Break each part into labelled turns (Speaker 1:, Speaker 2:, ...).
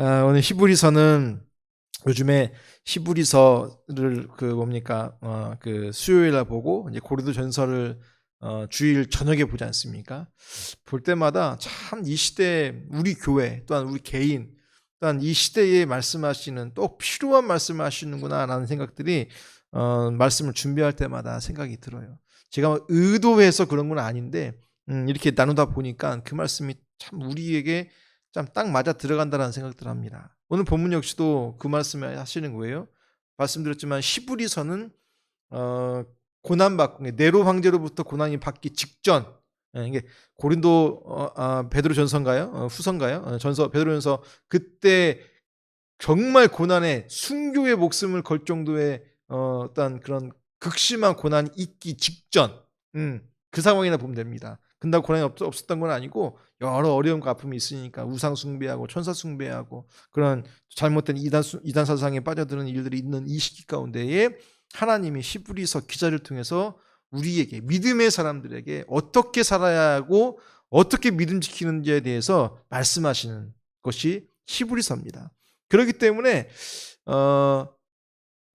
Speaker 1: 아, 오늘 히브리서는 요즘에 히브리서를 그 뭡니까 어, 그 수요일날 보고 이제 고린도 전설을 어, 주일 저녁에 보지 않습니까? 볼 때마다 참 이 시대 우리 교회 또한 우리 개인 또한 이 시대에 말씀하시는 또 필요한 말씀을 하시는구나라는 생각들이 어, 말씀을 준비할 때마다 생각이 들어요. 제가 의도해서 그런 건 아닌데 음, 이렇게 나누다 보니까 그 말씀이 참 우리에게 참 딱 맞아 들어간다는 생각들 합니다. 오늘 본문 역시도 그 말씀을 하시는 거예요. 말씀드렸지만 히브리서는 어, 고난 받고 네로 황제로부터 고난이 받기 직전 예, 이게 고린도 어, 아, 베드로 전서인가요? 어, 후서인가요? 어, 전서 베드로 전서 그때 정말 고난에 순교의 목숨을 걸 정도의 어, 어떤 그런 극심한 고난이 있기 직전 음, 그 상황이나 보면 됩니다. 근데 고난이 없, 없었던 건 아니고 여러 어려움과 아픔이 있으니까 우상 숭배하고 천사 숭배하고 그런 잘못된 이단 수- 이단 사상에 빠져드는 일들이 있는 이 시기 가운데에 하나님이 히브리서 기자를 통해서 우리에게 믿음의 사람들에게 어떻게 살아야 하고 어떻게 믿음 지키는지에 대해서 말씀하시는 것이 히브리서입니다. 그렇기 때문에 어,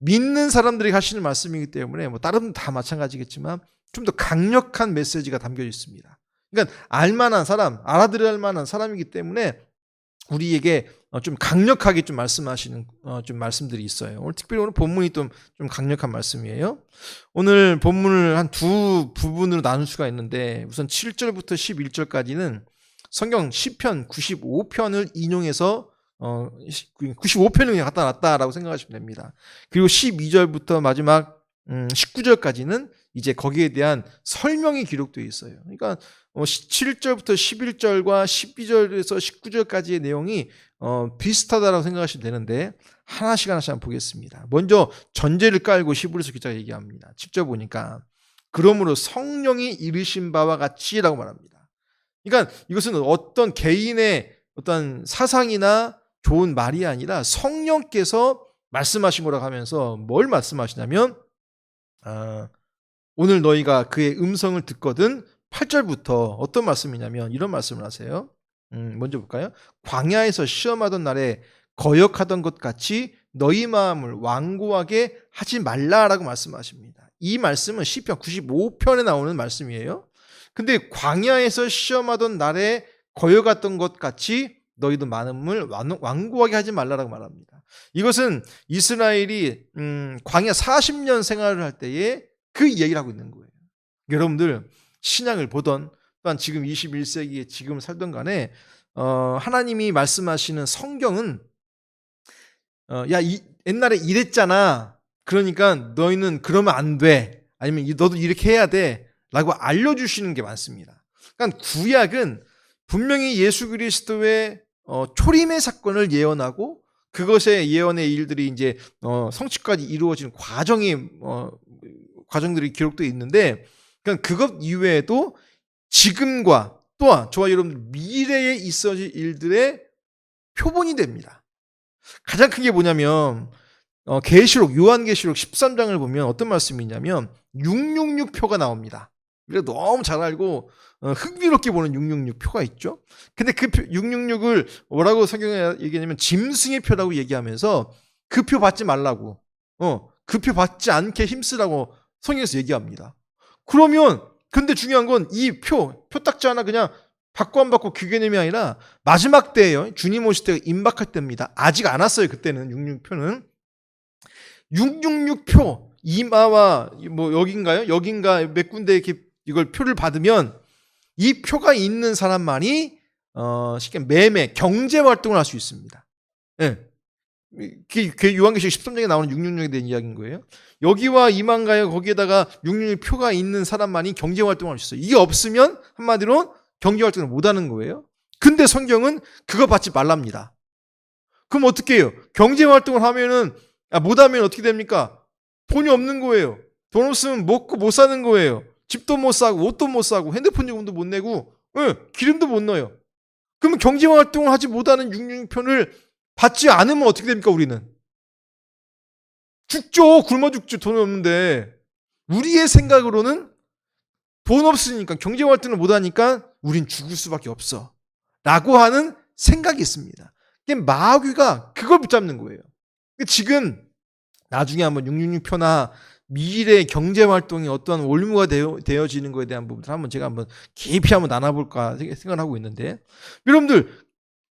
Speaker 1: 믿는 사람들이 하시는 말씀이기 때문에 뭐 다른 다 마찬가지겠지만 좀 더 강력한 메시지가 담겨 있습니다. 그러니까 알만한 사람, 알아들을 만한 사람이기 때문에 우리에게 어, 좀 강력하게 좀 말씀하시는 어, 좀 말씀들이 있어요. 오늘 특별히 오늘 본문이 좀, 좀 강력한 말씀이에요. 오늘 본문을 한 두 부분으로 나눌 수가 있는데 우선 7절부터 11절까지는 성경 시편 95편을 인용해서 어, 95편을 그냥 갖다 놨다라고 생각하시면 됩니다. 그리고 12절부터 마지막 음, 19절까지는 이제 거기에 대한 설명이 기록되어 있어요. 그러니까 어, 7절부터 11절과 12절에서 19절까지의 내용이 어, 비슷하다라고 생각하시면 되는데 하나씩 하나씩 한번 보겠습니다. 먼저 전제를 깔고 히브리서 기자가 얘기합니다. 7절 보니까 그러므로 성령이 이르신 바와 같이라고 말합니다. 그러니까 이것은 어떤 개인의 어떤 사상이나 좋은 말이 아니라 성령께서 말씀하신 거라고 하면서 뭘 말씀하시냐면 아, 오늘 너희가 그의 음성을 듣거든 8절부터 어떤 말씀이냐면 이런 말씀을 하세요. 음, 먼저 볼까요? 광야에서 시험하던 날에 거역하던 것 같이 너희 마음을 완고하게 하지 말라라고 말씀하십니다. 이 말씀은 시편 95편에 나오는 말씀이에요. 근데 광야에서 시험하던 날에 거역했던 것 같이 너희도 마음을 완- 완고하게 하지 말라라고 말합니다. 이것은 이스라엘이 음, 광야 40년 생활을 할 때에 그 얘기를 하고 있는 거예요. 여러분들 신앙을 보던 또한 지금 21세기에 지금 살던 간에 어, 하나님이 말씀하시는 성경은 어, 야 이, 옛날에 이랬잖아. 그러니까 너희는 그러면 안 돼. 아니면 이- 너도 이렇게 해야 돼. 라고 알려주시는 게 많습니다. 그러니까 구약은 분명히 예수 그리스도의 어, 초림의 사건을 예언하고 그것의 예언의 일들이 이제 어, 성취까지 이루어지는 과정이 어, 과정들이 기록되어 있는데 그러니까 그것 이외에도 지금과 또한 저와 여러분 미래에 있어질 일들의 표본이 됩니다. 가장 큰 게 뭐냐면 어, 계시록 요한계시록 13장을 보면 어떤 말씀이 있냐면 666 표가 나옵니다. 우리가 너무 잘 알고 어, 흥미롭게 보는 666 표가 있죠. 근데 그 666을 뭐라고 성경에 얘기하냐면 짐승의 표라고 얘기하면서 그 표 받지 말라고 어, 그 표 받지 않게 힘쓰라고 성경에서 얘기합니다. 그러면 근데 중요한 건 이 표, 표딱지 하나 그냥 받고 안 받고 그 개념이 아니라 마지막 때예요. 주님 오실 때가 임박할 때입니다. 아직 안 왔어요. 그때는 666표는 666표 이마와 뭐 여긴가요? 여긴가 몇 군데 이렇게 이걸 표를 받으면 이 표가 있는 사람만이 어 쉽게 매매 경제 활동을 할 수 있습니다. 예. 그, 그 요한계시록 13장에 나오는 666에 대한 이야기인 거예요. 여기와 이만가요 거기에다가 666 표가 있는 사람만이 경제 활동을 할 수 있어요. 이게 없으면 한마디로 경제 활동을 못 하는 거예요. 근데 성경은 그거 받지 말랍니다. 그럼 어떻게 해요? 경제 활동을 하면은 아, 못 하면 어떻게 됩니까? 돈이 없는 거예요. 돈 없으면 먹고 못 사는 거예요. 집도 못 사고 옷도 못 사고 핸드폰 요금도 못 내고 예, 기름도 못 넣어요. 그러면 경제 활동을 하지 못하는 666편을 받지 않으면 어떻게 됩니까, 우리는? 죽죠. 굶어 죽죠. 돈 없는데. 우리의 생각으로는 돈 없으니까 경제 활동을 못 하니까 우린 죽을 수밖에 없어. 라고 하는 생각이 있습니다. 마귀가 그걸 붙잡는 거예요. 지금 나중에 한번 666표나 미래 경제 활동이 어떠한 올무가 되어, 되어지는 것에 대한 부분들 한번 제가 한번 깊이 한번 나눠볼까 생각을 하고 있는데 여러분들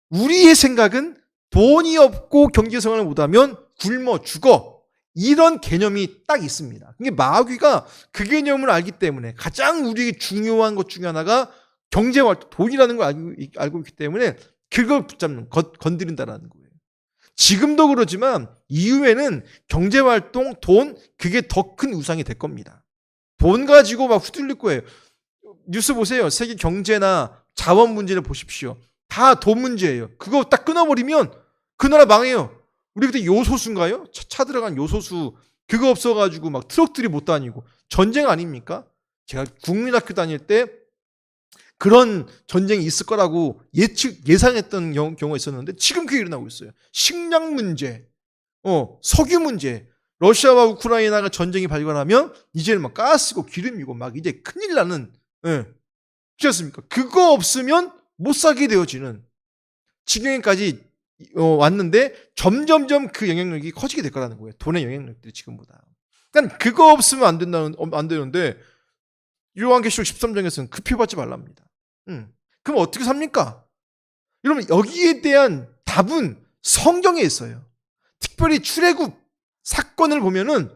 Speaker 1: 우리의 생각은 돈이 없고 경제성을 못하면 굶어 죽어 이런 개념이 딱 있습니다. 근데 마귀가 그 개념을 알기 때문에 가장 우리에게 중요한 것 중에 하나가 경제 활동 돈이라는 걸 알고, 알고 있기 때문에 그걸 붙잡는 건, 건드린다라는 거예요. 지금도 그러지만 이후에는 경제 활동, 돈 그게 더 큰 우상이 될 겁니다. 돈 가지고 막 휘둘릴 거예요. 뉴스 보세요. 세계 경제나 자원 문제를 보십시오. 다 돈 문제예요. 그거 딱 끊어버리면 그 나라 망해요. 우리 그때 요소수인가요? 차, 차 들어간 요소수 그거 없어가지고 막 트럭들이 못 다니고 전쟁 아닙니까? 제가 국민학교 다닐 때 그런 전쟁이 있을 거라고 예측 예상했던 경우, 경우가 있었는데 지금 그게 일어나고 있어요. 식량 문제, 어 석유 문제, 러시아와 우크라이나가 전쟁이 발발하면 이제는 막 가스고 기름이고 막 이제 큰일 나는, 예, 그렇지 않습니까? 그거 없으면 못 살게 되어지는 지경에까지 어, 왔는데 점점점 그 영향력이 커지게 될 거라는 거예요. 돈의 영향력들이 지금보다. 그러니까 그거 없으면 안 된다는 안 되는데 요한계시록 13장에서는 급히 받지 말랍니다. 음. 그럼 어떻게 삽니까? 여러분 여기에 대한 답은 성경에 있어요. 특별히 출애굽 사건을 보면은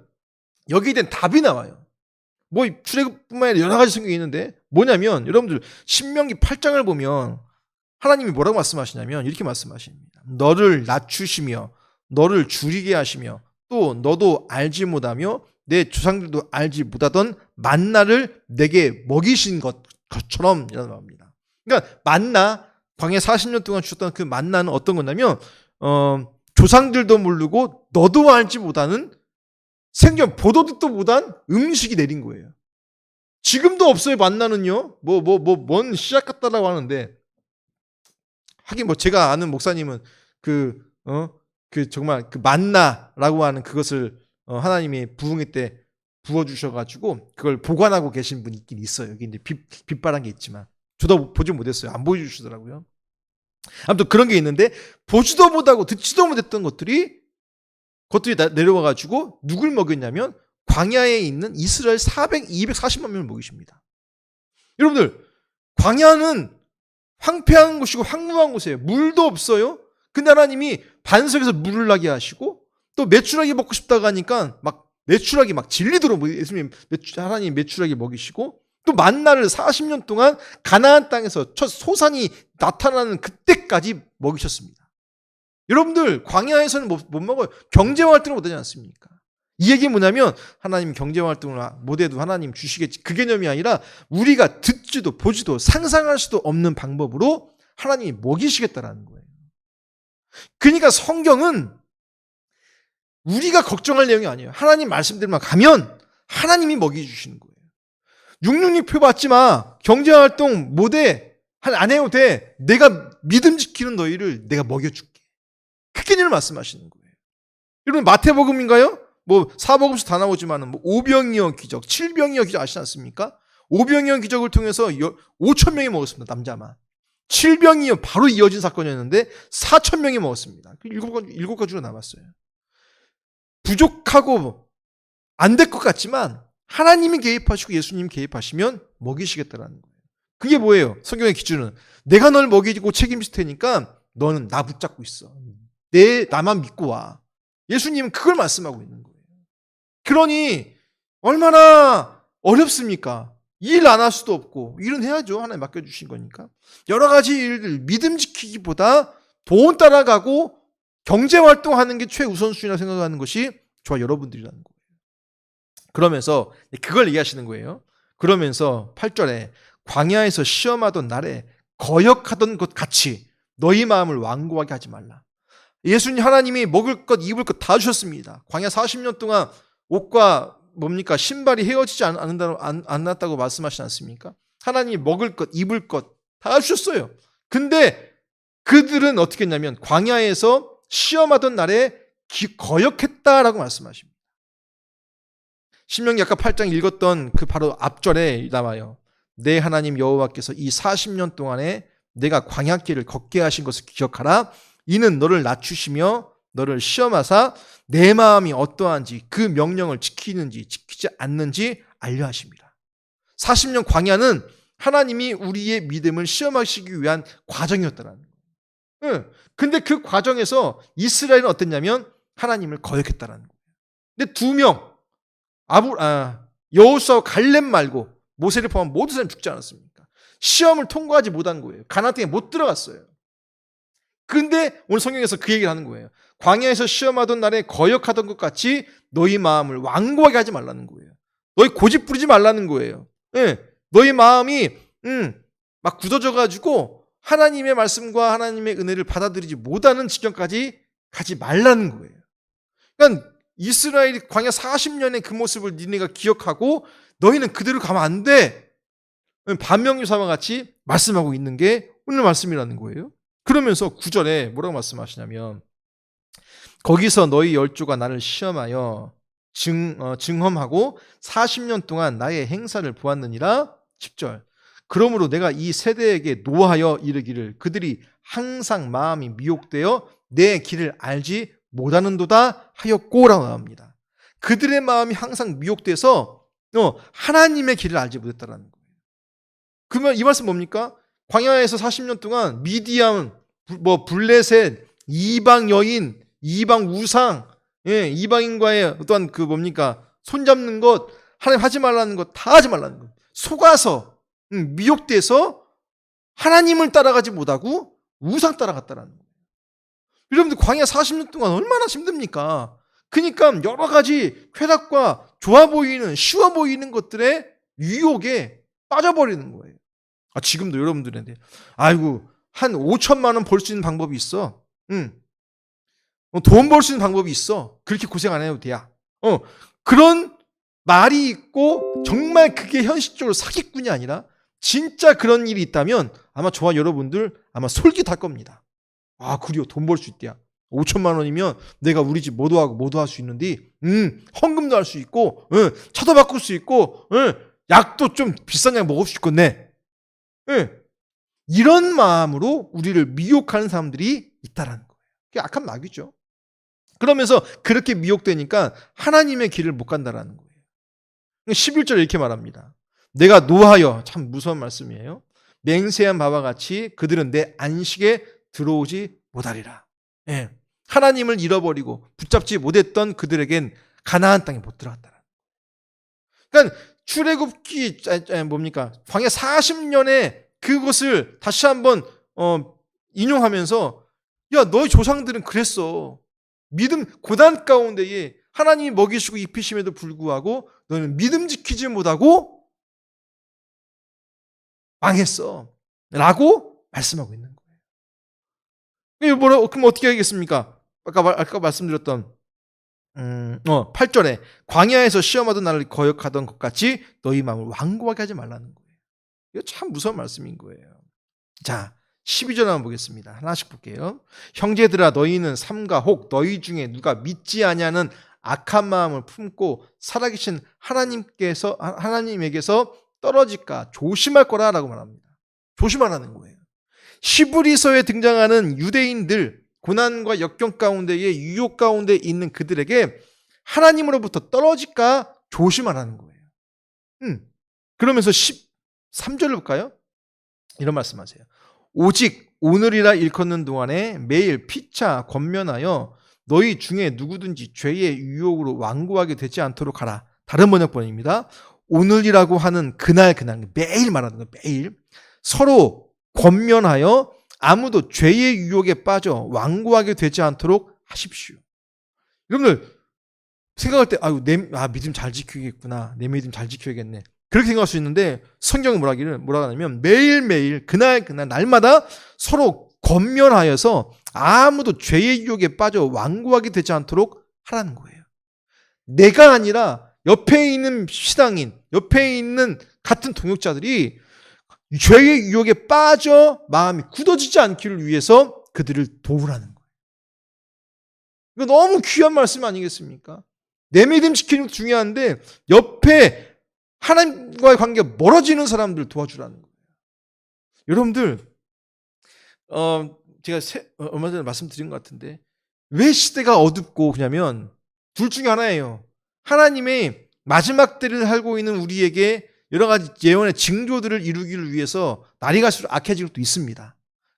Speaker 1: 여기에 대한 답이 나와요. 뭐 출애굽뿐만 아니라 여러 가지 성경이 있는데 뭐냐면 여러분들 신명기 8장을 보면 하나님이 뭐라고 말씀하시냐면 이렇게 말씀하십니다. 너를 낮추시며 너를 줄이게 하시며 또 너도 알지 못하며 내 조상들도 알지 못하던 만나를 내게 먹이신 것, 것처럼 이라는 말입니다. 그러니까 만나 광야 40년 동안 주셨던 그 만나는 어떤 거냐면 어, 조상들도 모르고 너도 알지 못하는 생전 보도 듣도 못한 음식이 내린 거예요. 지금도 없어요 만나는요. 뭐 뭐 뭐 뭔 시작 같다라고 하는데 하긴 뭐 제가 아는 목사님은 그 어 그 정말 그 만나라고 하는 그것을 어, 하나님이 부흥회 때 부어 주셔가지고 그걸 보관하고 계신 분이 있긴 있어요. 여기 이제 빛, 빛바란 게 있지만 저도 보지 못했어요. 안 보여주시더라고요. 아무튼 그런 게 있는데 보지도 못하고 듣지도 못했던 것들이 것들이 내려와가지고 누굴 먹였냐면 광야에 있는 이스라엘 400, 240만 명을 먹이십니다. 여러분들 광야는 황폐한 곳이고 황무한 곳이에요. 물도 없어요. 근데 하나님이 반석에서 물을 나게 하시고 또 메추라기 먹고 싶다고 하니까 막 메추라기 막 진리도록 뭐 예수님 하나님 메추라기 먹이시고 또 만나를 40년 동안 가나안 땅에서 첫 소산이 나타나는 그때까지 먹이셨습니다. 여러분들 광야에서는 못, 못 먹어요. 경제 활동을 못하지 않습니까? 이 얘기 뭐냐면 하나님 경제 활동을 못해도 하나님 주시겠지 그 개념이 아니라 우리가 듣지도 보지도 상상할 수도 없는 방법으로 하나님이 먹이시겠다라는 거예요. 그러니까 성경은 우리가 걱정할 내용이 아니에요. 하나님 말씀대로만 가면 하나님이 먹여주시는 거예요. 666표 받지 마. 경제활동 못해. 안 해도 돼. 내가 믿음 지키는 너희를 내가 먹여줄게. 그 개념을 말씀하시는 거예요. 여러분 마태복음인가요? 뭐 사복음서 다 나오지만 뭐 오병이어 기적, 칠병이어 기적 아시지 않습니까? 오병이어 기적을 통해서 5천 명이 먹었습니다. 남자만. 칠병이어 바로 이어진 사건이었는데 4천 명이 먹었습니다. 그 일곱 가지 일곱 가지로 남았어요. 부족하고 안 될 것 같지만 하나님이 개입하시고 예수님 개입하시면 먹이시겠다라는 거예요. 그게 뭐예요? 성경의 기준은 내가 널 먹이고 책임질 테니까 너는 나 붙잡고 있어. 내 나만 믿고 와. 예수님은 그걸 말씀하고 있는 거예요. 그러니 얼마나 어렵습니까? 일 안 할 수도 없고 일은 해야죠. 하나님 맡겨주신 거니까. 여러 가지 일들 믿음 지키기보다 돈 따라가고 경제 활동하는 게 최우선순위라 생각하는 것이 저와 여러분들이라는 거예요. 그러면서 그걸 얘기하시는 거예요. 그러면서 8절에 광야에서 시험하던 날에 거역하던 것 같이 너희 마음을 완고하게 하지 말라. 예수님 하나님이 먹을 것 입을 것 다 주셨습니다. 광야 40년 동안 옷과 뭡니까 신발이 헤어지지 않는다 안, 않았다고 말씀하시지 않습니까? 하나님이 먹을 것 입을 것 다 주셨어요. 근데 그들은 어떻게 했냐면 광야에서 시험하던 날에 기, 거역했다라고 말씀하십니다. 신명기 아까 8장 읽었던 그 바로 앞절에 나와요. 내 하나님 여호와께서 이 40년 동안에 내가 광야길을 걷게 하신 것을 기억하라. 이는 너를 낮추시며 너를 시험하사 내 마음이 어떠한지 그 명령을 지키는지 지키지 않는지 알려 하십니다. 40년 광야는 하나님이 우리의 믿음을 시험하시기 위한 과정이었다는 거예요. 예. 근데 그 과정에서 이스라엘은 어땠냐면 하나님을 거역했다는 거예요. 근데 두 명, 아부, 아, 여호수아와 갈렙 말고 모세를 포함한 모든 사람이 죽지 않았습니까? 시험을 통과하지 못한 거예요. 가나안 땅에 못 들어갔어요. 근데 오늘 성경에서 그 얘기를 하는 거예요. 광야에서 시험하던 날에 거역하던 것 같이 너희 마음을 완고하게 하지 말라는 거예요. 너희 고집 부리지 말라는 거예요. 예. 너희 마음이 음, 막 굳어져 가지고 하나님의 말씀과 하나님의 은혜를 받아들이지 못하는 지경까지 가지 말라는 거예요. 그러니까 이스라엘이 광야 40년의 그 모습을 니네가 기억하고 너희는 그대로 가면 안 돼. 반명유사와 같이 말씀하고 있는 게 오늘 말씀이라는 거예요. 그러면서 구절에 뭐라고 말씀하시냐면 거기서 너희 열조가 나를 시험하여 증, 어, 증험하고 40년 동안 나의 행사를 보았느니라 10절 그러므로 내가 이 세대에게 노하여 이르기를 그들이 항상 마음이 미혹되어 내 길을 알지 못하는도다 하였고라고 합니다. 그들의 마음이 항상 미혹돼서 어, 하나님의 길을 알지 못했다라는 거예요. 그러면 이 말씀 뭡니까? 광야에서 40년 동안 미디안, 뭐 블레셋, 이방 여인, 이방 우상, 예, 이방인과의 어떤 그 뭡니까 손잡는 것, 하나님 하지 말라는 것 다 하지 말라는 것. 속아서 음, 미혹돼서 하나님을 따라가지 못하고 우상 따라갔다라는 거예요. 여러분들 광야 40년 동안 얼마나 힘듭니까? 그러니까 여러 가지 쾌락과 좋아 보이는 쉬워 보이는 것들의 유혹에 빠져버리는 거예요. 아, 지금도 여러분들한테 아이고 한 5천만 원 벌 수 있는 방법이 있어. 응. 어, 돈벌 수 있는 방법이 있어. 그렇게 고생 안 해도 돼야. 어, 그런 말이 있고 정말 그게 현실적으로 사기꾼이 아니라 진짜 그런 일이 있다면 아마 저와 여러분들 아마 솔깃할 겁니다. 아, 그래요. 돈 벌 수 있대야. 5천만 원이면 내가 우리 집 모두 하고 모두 할수 있는데, 음, 헌금도 할 수 있고, 응, 차도 바꿀 수 있고, 응, 약도 좀 비싼 약 먹을 수 있겠네. 응. 이런 마음으로 우리를 미혹하는 사람들이 있다라는 거예요. 그게 악한 마귀죠. 그러면서 그렇게 미혹되니까 하나님의 길을 못 간다라는 거예요. 11절에 이렇게 말합니다. 내가 노하여 참 무서운 말씀이에요. 맹세한 바와 같이 그들은 내 안식에 들어오지 못하리라. 예. 하나님을 잃어버리고 붙잡지 못했던 그들에겐 가나안 땅에 못 들어갔다. 그러니까 출애굽기 뭡니까? 광야 40년의 그것을 다시 한번 어, 인용하면서 야 너희 조상들은 그랬어. 믿음 고단 가운데에 하나님이 먹이시고 입히심에도 불구하고 너는 믿음 지키지 못하고 망했어. 라고 말씀하고 있는 거예요. 뭐라, 그럼 어떻게 하겠습니까? 아까, 아까 말씀드렸던, 음, 어, 8절에 광야에서 시험하던 나를 거역하던 것 같이 너희 마음을 완고하게 하지 말라는 거예요. 이거 참 무서운 말씀인 거예요. 자, 12절 한번 보겠습니다. 하나씩 볼게요. 형제들아 너희는 삼가 혹 너희 중에 누가 믿지 아니하는 악한 마음을 품고 살아계신 하나님께서 하나님에게서 떨어질까 조심할 거라라고 말합니다. 조심하라는 거예요. 시브리서에 등장하는 유대인들 고난과 역경 가운데에 유혹 가운데 있는 그들에게 하나님으로부터 떨어질까 조심하라는 거예요. 음. 그러면서 13절을 볼까요? 이런 말씀하세요. 오직 오늘이라 일컫는 동안에 매일 피차 권면하여 너희 중에 누구든지 죄의 유혹으로 완고하게 되지 않도록 하라. 다른 번역본입니다. 오늘이라고 하는 그날 그날 매일 말하는 거예요. 매일 서로 권면하여 아무도 죄의 유혹에 빠져 완고하게 되지 않도록 하십시오. 여러분들 생각할 때 아유 내 아, 믿음 잘 지키겠구나. 내 믿음 잘 지켜야겠네. 그렇게 생각할 수 있는데 성경은 뭐라 하기를 뭐라 하냐면 매일매일 그날 그날 날마다 서로 권면하여서 아무도 죄의 유혹에 빠져 완고하게 되지 않도록 하라는 거예요. 내가 아니라 옆에 있는 시당인, 옆에 있는 같은 동역자들이 죄의 유혹에 빠져 마음이 굳어지지 않기를 위해서 그들을 도우라는 거예요. 이거 너무 귀한 말씀 아니겠습니까? 내 믿음 지키는 것도 중요한데 옆에 하나님과의 관계가 멀어지는 사람들 도와주라는 거예요. 여러분들, 어, 제가 세- 어, 얼마 전에 말씀드린 것 같은데 왜 시대가 어둡고 그냐면 둘 중에 하나예요. 하나님의 마지막 때를 살고 있는 우리에게 여러 가지 예언의 징조들을 이루기를 위해서 날이 갈수록 악해질 것도 있습니다.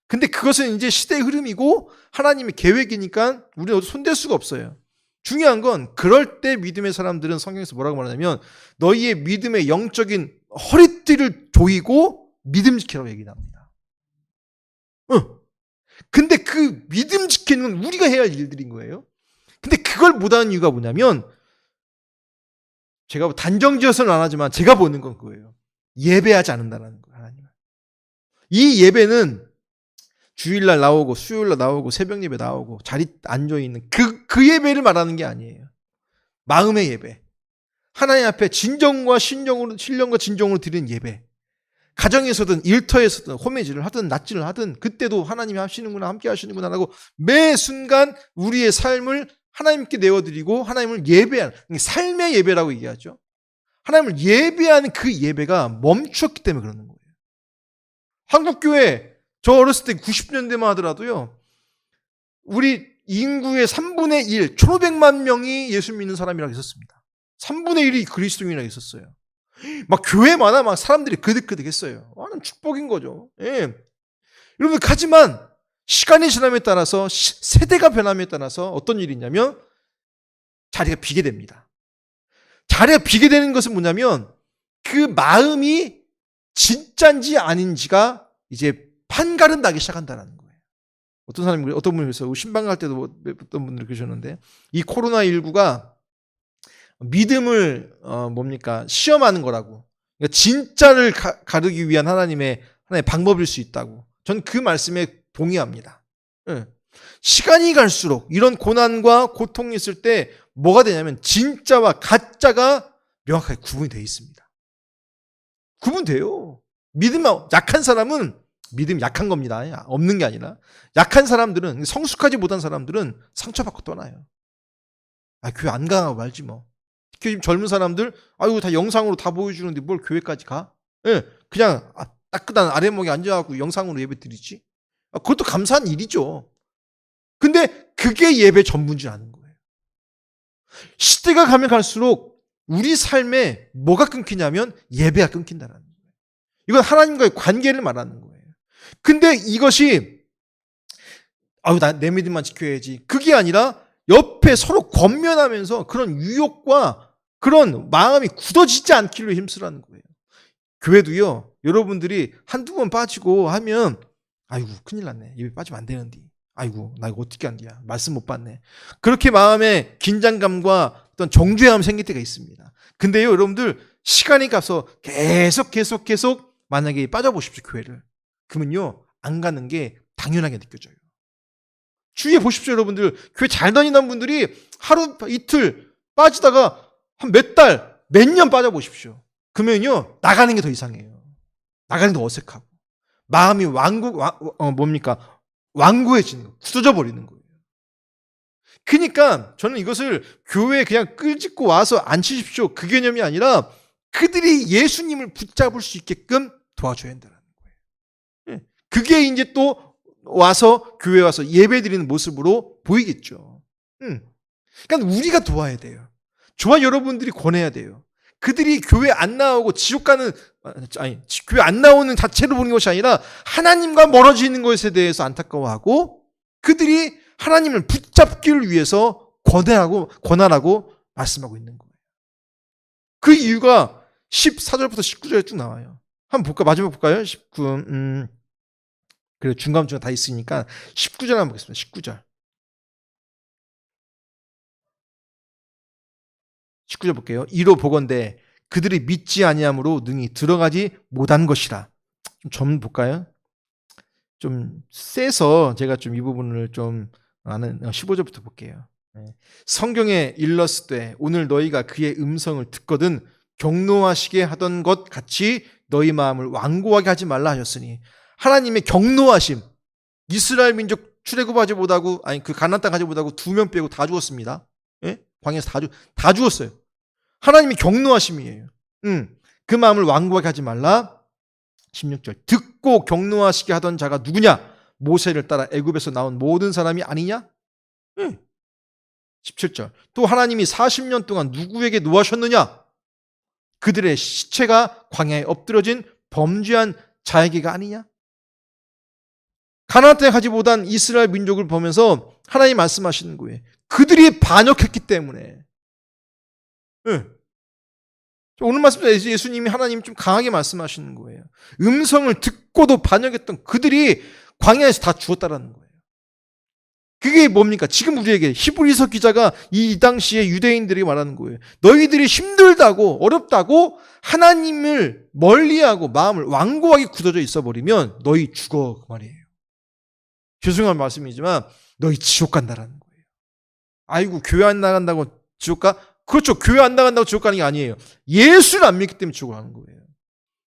Speaker 1: 근데 그것은 이제 시대의 흐름이고 하나님의 계획이니까 우리는 손댈 수가 없어요. 중요한 건 그럴 때 믿음의 사람들은 성경에서 뭐라고 말하냐면 너희의 믿음의 영적인 허리띠를 조이고 믿음 지키라고 얘기 합니다. 응. 근데 그 믿음 지키는 건 우리가 해야 할 일들인 거예요. 근데 그걸 못하는 이유가 뭐냐면 제가 단정지어서는 안 하지만 제가 보는 건 그거예요. 예배하지 않는다는 거예요. 하나님은. 이 예배는 주일날 나오고 수요일날 나오고 새벽 예배 나오고 자리 앉아 있는 그, 그 예배를 말하는 게 아니에요. 마음의 예배. 하나님 앞에 진정과 신정으로 신령과 진정으로 드리는 예배. 가정에서든 일터에서든 호매질을 하든 낯질을 하든 그때도 하나님이 하시는구나 함께 하시는구나 하고 매 순간 우리의 삶을 하나님께 내어드리고 하나님을 예배하는 삶의 예배라고 얘기하죠. 하나님을 예배하는 그 예배가 멈췄기 때문에 그러는 거예요. 한국 교회 저 어렸을 때 90년대만 하더라도요. 우리 인구의 3분의 1, 1,500만 명이 예수 믿는 사람이라고 있었습니다. 3분의 1이 그리스도인이라고 있었어요. 막 교회마다 막 사람들이 그득그득 했어요. 와는 축복인 거죠. 예. 여러분, 하지만 시간이 지남에 따라서 시- 세대가 변함에 따라서 어떤 일이 있냐면 자리가 비게 됩니다. 자리가 비게 되는 것은 뭐냐면 그 마음이 진짠지 아닌지가 이제 판가름 나기 시작한다는 거예요. 어떤 사람이 어떤 분이 그래서 신방 갈 때도 뭐 어떤 분들이 그러셨는데 이 코로나 19가 믿음을 어 뭡니까 시험하는 거라고. 그러니까 진짜를 가, 가르기 위한 하나님의 하나의 방법일 수 있다고. 전 그 말씀에 동의합니다. 예. 시간이 갈수록 이런 고난과 고통이 있을 때 뭐가 되냐면 진짜와 가짜가 명확하게 구분이 되어 있습니다. 구분돼요. 믿음 약한 사람은 믿음 약한 겁니다. 없는 게 아니라 약한 사람들은 성숙하지 못한 사람들은 상처받고 떠나요. 아 교회 안 가고 말지 뭐. 특히 지금 젊은 사람들 아이고 다 영상으로 다 보여주는데 뭘 교회까지 가? 예, 그냥 아, 따끈한 아랫목에 앉아갖고 영상으로 예배 드리지. 아, 그것도 감사한 일이죠. 근데 그게 예배 전부인 아는 거예요. 시대가 가면 갈수록 우리 삶에 뭐가 끊기냐면 예배가 끊긴다는 거예요. 이건 하나님과의 관계를 말하는 거예요. 근데 이것이 아유 나내 믿음만 지켜야지. 그게 아니라 옆에 서로 권면하면서 그런 유혹과 그런 마음이 굳어지지 않기로 힘쓰라는 거예요. 교회도요. 여러분들이 한두 번 빠지고 하면 아이고 큰일 났네. 예배 빠지면 안 되는데. 아이고 나 이거 어떻게 한디야. 말씀 못 받네. 그렇게 마음에 긴장감과 어떤 정죄함 생길 때가 있습니다. 근데요 여러분들 시간이 가서 계속 계속 계속 만약에 빠져보십시오 교회를. 그러면요 안 가는 게 당연하게 느껴져요. 주위에 보십시오 여러분들 교회 잘 다니는 분들이 하루 이틀 빠지다가 한 몇 달, 몇 년 빠져보십시오. 그러면요 나가는 게 더 이상해요. 나가는 게 더 어색하고 마음이 완구 와- 어, 뭡니까 완고해지는 거, 굳어져 버리는 거예요. 그러니까 저는 이것을 교회에 그냥 끌짓고 와서 앉히십시오 그 개념이 아니라 그들이 예수님을 붙잡을 수 있게끔 도와줘야 거예요. 예. 그게 이제 또 와서 교회 와서 예배 드리는 모습으로 보이겠죠. 음. 그러니까 우리가 도와야 돼요. 저와 여러분들이 권해야 돼요. 그들이 교회 안 나오고 지옥 가는 아니 지- 교회 안 나오는 자체로 보는 것이 아니라 하나님과 멀어지는 것에 대해서 안타까워하고 그들이 하나님을 붙잡기를 위해서 권하라고 권하라고 말씀하고 있는 거예요. 그 이유가 14절부터 19절에 쭉 나와요. 한번 볼까? 마지막 볼까요? 19. 음. 그래 중간 중간 다 있으니까 19절 한번 보겠습니다. 19절. 19절 볼게요. 이로 보건대 그들이 믿지 아니함으로 능히 들어가지 못한 것이라. 좀 볼까요? 좀 세서 제가 좀 이 부분을 좀 아는 15절부터 볼게요. 네. 성경에 때 오늘 너희가 그의 음성을 듣거든 경노하시게 하던 것 같이 너희 마음을 완고하게 하지 말라 하셨으니 하나님의 경노하심 이스라엘 민족 출애굽하지 못하고 아니 그 가나안 땅 가지 못하고 두 명 빼고 다 죽었습니다. 예? 광야에서 다, 죽, 다 죽었어요. 하나님이 경노하심이에요. 음, 그 마음을 완고하게 하지 말라. 16절 듣고 경노하시게 하던 자가 누구냐? 모세를 따라 애굽에서 나온 모든 사람이 아니냐? 응. 17절. 또 하나님이 40년 동안 누구에게 노하셨느냐? 그들의 시체가 광야에 엎드려진 범죄한 자에게가 아니냐? 가나안 땅에 가지 못한 이스라엘 민족을 보면서 하나님 말씀하시는 거예요. 그들이 반역했기 때문에. 응. 오늘 말씀에서 예수님이 하나님 좀 강하게 말씀하시는 거예요. 음성을 듣고도 반역했던 그들이 광야에서 다 죽었다라는 거예요. 그게 뭡니까? 지금 우리에게 히브리서 기자가 이 당시에 유대인들이 말하는 거예요. 너희들이 힘들다고 어렵다고 하나님을 멀리하고 마음을 완고하게 굳어져 있어 버리면 너희 죽어 그 말이에요. 죄송한 말씀이지만 너희 지옥 간다라는 거예요. 아이고 교회 안 나간다고 지옥 가? 그렇죠. 교회 안 나간다고 지옥 가는 게 아니에요. 예수를 안 믿기 때문에 지옥 가는 거예요.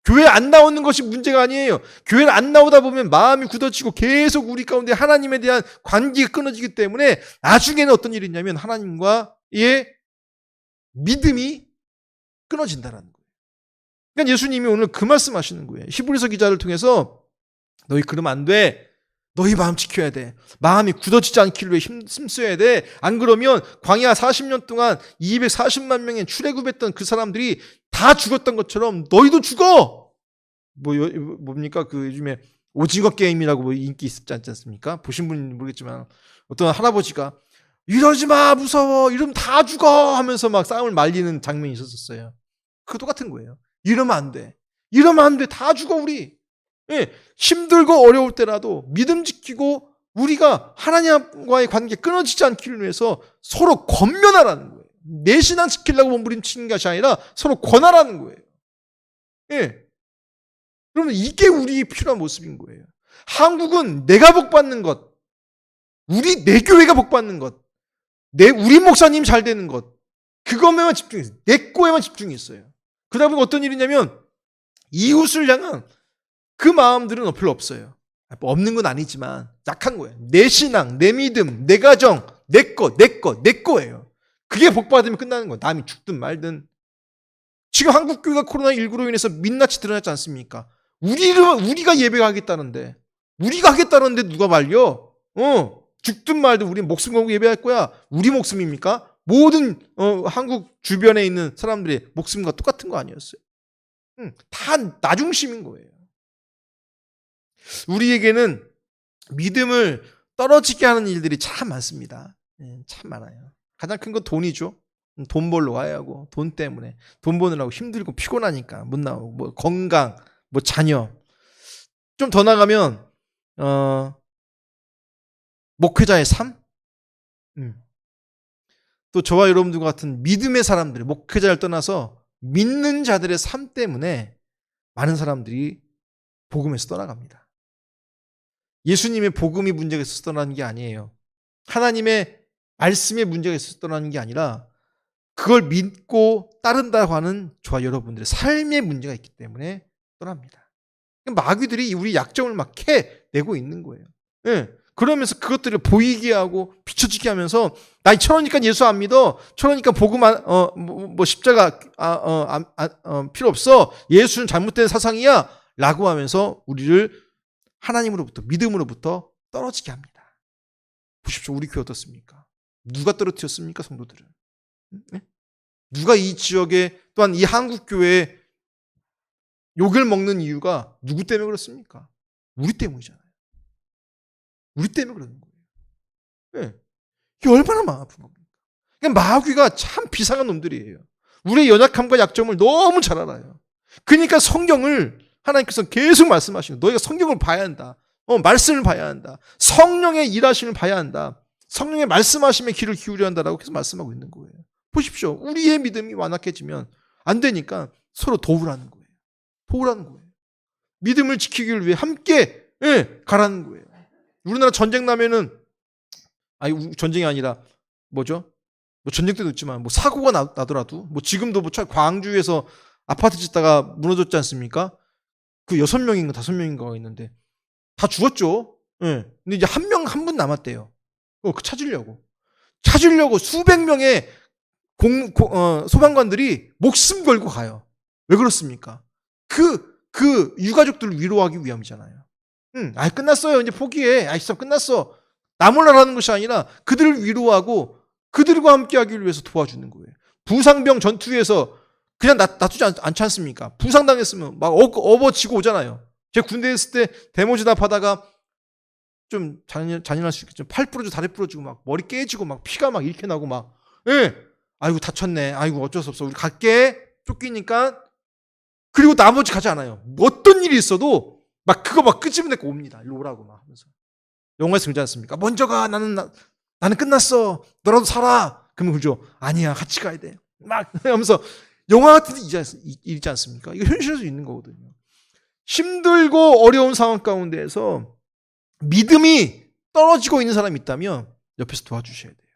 Speaker 1: 교회 안 나오는 것이 문제가 아니에요. 교회를 안 나오다 보면 마음이 굳어지고 계속 우리 가운데 하나님에 대한 관계가 끊어지기 때문에 나중에는 어떤 일이 있냐면 하나님과의 믿음이 끊어진다라는 거예요. 그러니까 예수님이 오늘 그 말씀 하시는 거예요. 히브리서 기자를 통해서 너희 그러면 안 돼. 너희 마음 지켜야 돼. 마음이 굳어지지 않기를 위해 힘, 힘써야 돼. 안 그러면 광야 40년 동안 240만 명의 출애굽했던 그 사람들이 다 죽었던 것처럼 너희도 죽어. 뭐 요- 뭡니까 그 요즘에 오징어 게임이라고 뭐 인기 있지 않지 않습니까? 보신 분은 모르겠지만 어떤 할아버지가 이러지 마 무서워 이러면 다 죽어 하면서 막 싸움을 말리는 장면이 있었어요. 그 똑같은 거예요. 이러면 안 돼. 이러면 안 돼. 다 죽어 우리. 예, 힘들고 어려울 때라도 믿음 지키고 우리가 하나님과의 관계 끊어지지 않기를 위해서 서로 권면하라는 거예요. 내 신앙 지키려고 몸부림치는 것이 아니라 서로 권하라는 거예요. 예. 그러면 이게 우리 필요한 모습인 거예요. 한국은 내가 복 받는 것, 우리 내 교회가 복 받는 것, 내 우리 목사님 잘 되는 것, 그것에만 집중했어요. 내 거에만 집중했어요. 보니 어떤 일이냐면 이웃을 향한 그 마음들은 별로 없어요. 뭐 없는 건 아니지만 약한 거예요. 내 신앙, 내 믿음, 내 가정, 내 거, 내 거, 내 거예요. 그게 복 받으면 끝나는 거예요. 남이 죽든 말든. 지금 한국 교회가 코로나 19로 인해서 민낯이 드러났지 않습니까? 우리를 우리가 예배하겠다는데 우리가 하겠다는데 누가 말려? 어 죽든 말든 우리 목숨 걸고 예배할 거야. 우리 목숨입니까? 모든 어, 한국 주변에 있는 사람들의 목숨과 똑같은 거 아니었어요? 응, 다 나중심인 거예요. 우리에게는 믿음을 떨어지게 하는 일들이 참 많습니다. 예, 참 많아요. 가장 큰 건 돈이죠. 음, 돈 벌러 와야 하고 돈 때문에 돈 버느라고 힘들고 피곤하니까 못 나오고 뭐 건강, 뭐 자녀. 좀 더 나가면 어 목회자의 삶. 음. 또 저와 여러분들 같은 믿음의 사람들, 목회자를 떠나서 믿는 자들의 삶 때문에 많은 사람들이 복음에서 떠나갑니다. 예수님의 복음이 문제가 떠나는 게 아니에요. 하나님의 말씀의 문제가 떠나는 게 아니라 그걸 믿고 따른다고 하는 저와 여러분들의 삶의 문제가 있기 때문에 떠납니다. 마귀들이 우리 약점을 막 캐내고 있는 거예요. 예. 그러면서 그것들을 보이게 하고 비춰지게 하면서 나 저러니까 예수 안 믿어. 저러니까 복음 안, 어, 뭐, 뭐 십자가 아, 어, 안- 안- 어, 필요 없어. 예수는 잘못된 사상이야. 라고 하면서 우리를 하나님으로부터 믿음으로부터 떨어지게 합니다. 보십시오. 우리 교회 어떻습니까? 누가 떨어뜨렸습니까, 성도들을? 네? 누가 이 지역에 또한 이 한국 교회에 욕을 먹는 이유가 누구 때문에 그렇습니까? 우리 때문이잖아요. 우리 때문에 그러는 거예요. 네. 이게 얼마나 마음 아픈 겁니까? 그러니까 마귀가 참 비상한 놈들이에요. 우리의 연약함과 약점을 너무 잘 알아요. 그러니까 성경을 하나님께서 계속 말씀하시는. 너희가 성경을 봐야 한다. 어, 말씀을 봐야 한다. 성령의 일하심을 봐야 한다. 성령의 말씀하심에 귀를 기울여야 한다라고 계속 말씀하고 있는 거예요. 보십시오. 우리의 믿음이 완악해지면 안 되니까 서로 도우라는 거예요. 도우라는 거예요. 믿음을 지키기 위해 함께 예, 가라는 거예요. 우리나라 전쟁 나면은 아니 우- 전쟁이 아니라 뭐죠? 뭐 전쟁 때도 있지만 뭐 사고가 나, 나더라도 뭐 지금도 뭐 차- 광주에서 아파트 짓다가 무너졌지 않습니까? 그 여섯 명인가 다섯 명인가가 있는데 다 죽었죠. 예. 근데 이제 한 명 한 분 남았대요. 어, 그 찾으려고 찾으려고 수백 명의 공, 고- 어, 소방관들이 목숨 걸고 가요. 왜 그렇습니까? 그, 그 유가족들을 위로하기 위함이잖아요. 응, 아 끝났어요. 이제 포기해. 아, 시험 끝났어. 나 몰라라는 것이 아니라 그들을 위로하고 그들과 함께 하기 위해서 도와주는 거예요. 부상병 전투에서 그냥 놔, 놔두지 않, 않지 않습니까? 부상당했으면 막 어, 업어지고 오잖아요. 제가 군대에 있을 때 데모지답 하다가 좀 잔인, 잔인할 수 있겠죠. 팔 부러지고 다리 부러지고 막 머리 깨지고 막 피가 막 이렇게 나고 막 예. 아이고 다쳤네. 아이고 어쩔 수 없어. 우리 갈게. 쫓기니까 그리고 나머지 가지 않아요. 어떤 일이 있어도 막 그거 막 끄집어내고 옵니다. 일로 오라고 막 하면서. 영화에서 그러지 않습니까? 먼저 가. 나는 나, 나는 끝났어. 너라도 살아. 그러면 그죠? 아니야. 같이 가야 돼. 막 하면서 영화 같은 데 있지 않습니까? 이거 현실에서 있는 거거든요. 힘들고 어려운 상황 가운데에서 믿음이 떨어지고 있는 사람이 있다면 옆에서 도와주셔야 돼요.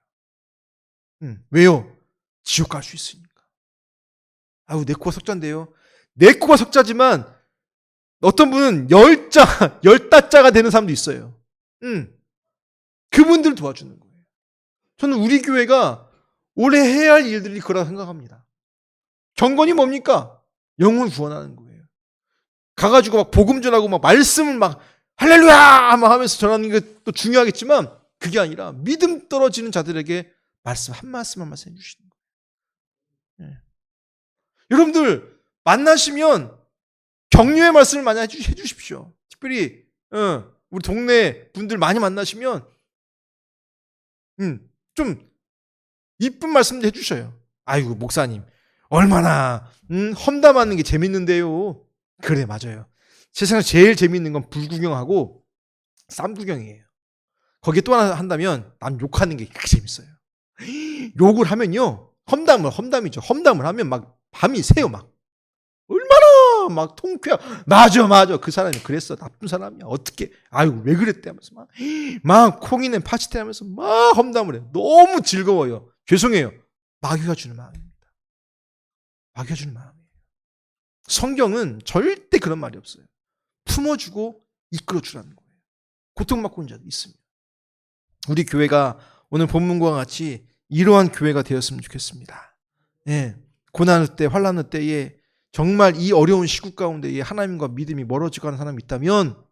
Speaker 1: 음, 왜요? 지옥 갈 수 있으니까. 아우 내 코가 석자인데요. 내 코가 석자지만 어떤 분은 열자, 열다자가 되는 사람도 있어요. 음, 그분들 도와주는 거예요. 저는 우리 교회가 올해 해야 할 일들이 그라 생각합니다. 경건이 뭡니까? 영혼 구원하는 거예요. 가가지고 막 복음 전하고 막 말씀을 막 할렐루야 막 하면서 전하는 게 또 중요하겠지만 그게 아니라 믿음 떨어지는 자들에게 말씀 한 말씀 한 말씀 해주시는 거예요. 예. 여러분들 만나시면 격려의 말씀을 많이 해주, 해주십시오. 특별히 어, 우리 동네 분들 많이 만나시면 음, 좀 이쁜 말씀도 해주셔요. 아이고 목사님 얼마나 음, 험담하는 게 재밌는데요. 그래 맞아요. 세상에 제일 재밌는 건 불구경하고 쌈구경이에요. 거기에 또 하나 한다면 남 욕하는 게 그렇게 재밌어요. 욕을 하면요 험담을 험담이죠. 험담을 하면 막 밤이 새요 막 얼마나 막 통쾌하. 맞아 맞아 그 사람이 그랬어 나쁜 사람이야 어떻게 아이고 왜 그랬대 하면서 막, 막 콩이는 파치테 하면서 막 험담을 해. 너무 즐거워요. 죄송해요. 마귀가 주는 마음 주는 마음이에요. 성경은 절대 그런 말이 없어요. 품어주고 이끌어주라는 거예요. 고통받고 있는 자도 있습니다. 우리 교회가 오늘 본문과 같이 이러한 교회가 되었으면 좋겠습니다. 예. 고난의 때, 환란의 때에 정말 이 어려운 시국 가운데에 하나님과 믿음이 멀어지고 하는 사람이 있다면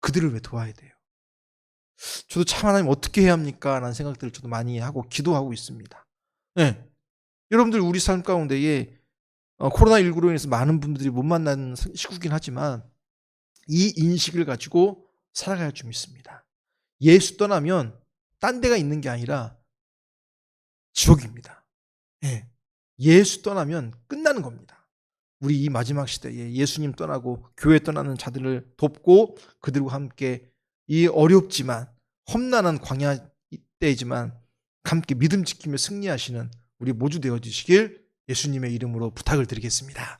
Speaker 1: 그들을 왜 도와야 돼요? 저도 참 하나님 어떻게 해야 합니까? 라는 생각들을 저도 많이 하고 기도하고 있습니다. 예. 여러분들 우리 삶 가운데에 어, 코로나19로 인해서 많은 분들이 못 만나는 시국이긴 하지만 이 인식을 가지고 살아갈 줄 믿습니다. 예수 떠나면 딴 데가 있는 게 아니라 지옥입니다. 예. 예수 떠나면 끝나는 겁니다. 우리 이 마지막 시대에 예수님 떠나고 교회 떠나는 자들을 돕고 그들과 함께 이 어렵지만 험난한 광야 때이지만 함께 믿음 지키며 승리하시는 우리 모두 되어지시길 예수님의 이름으로 부탁을 드리겠습니다.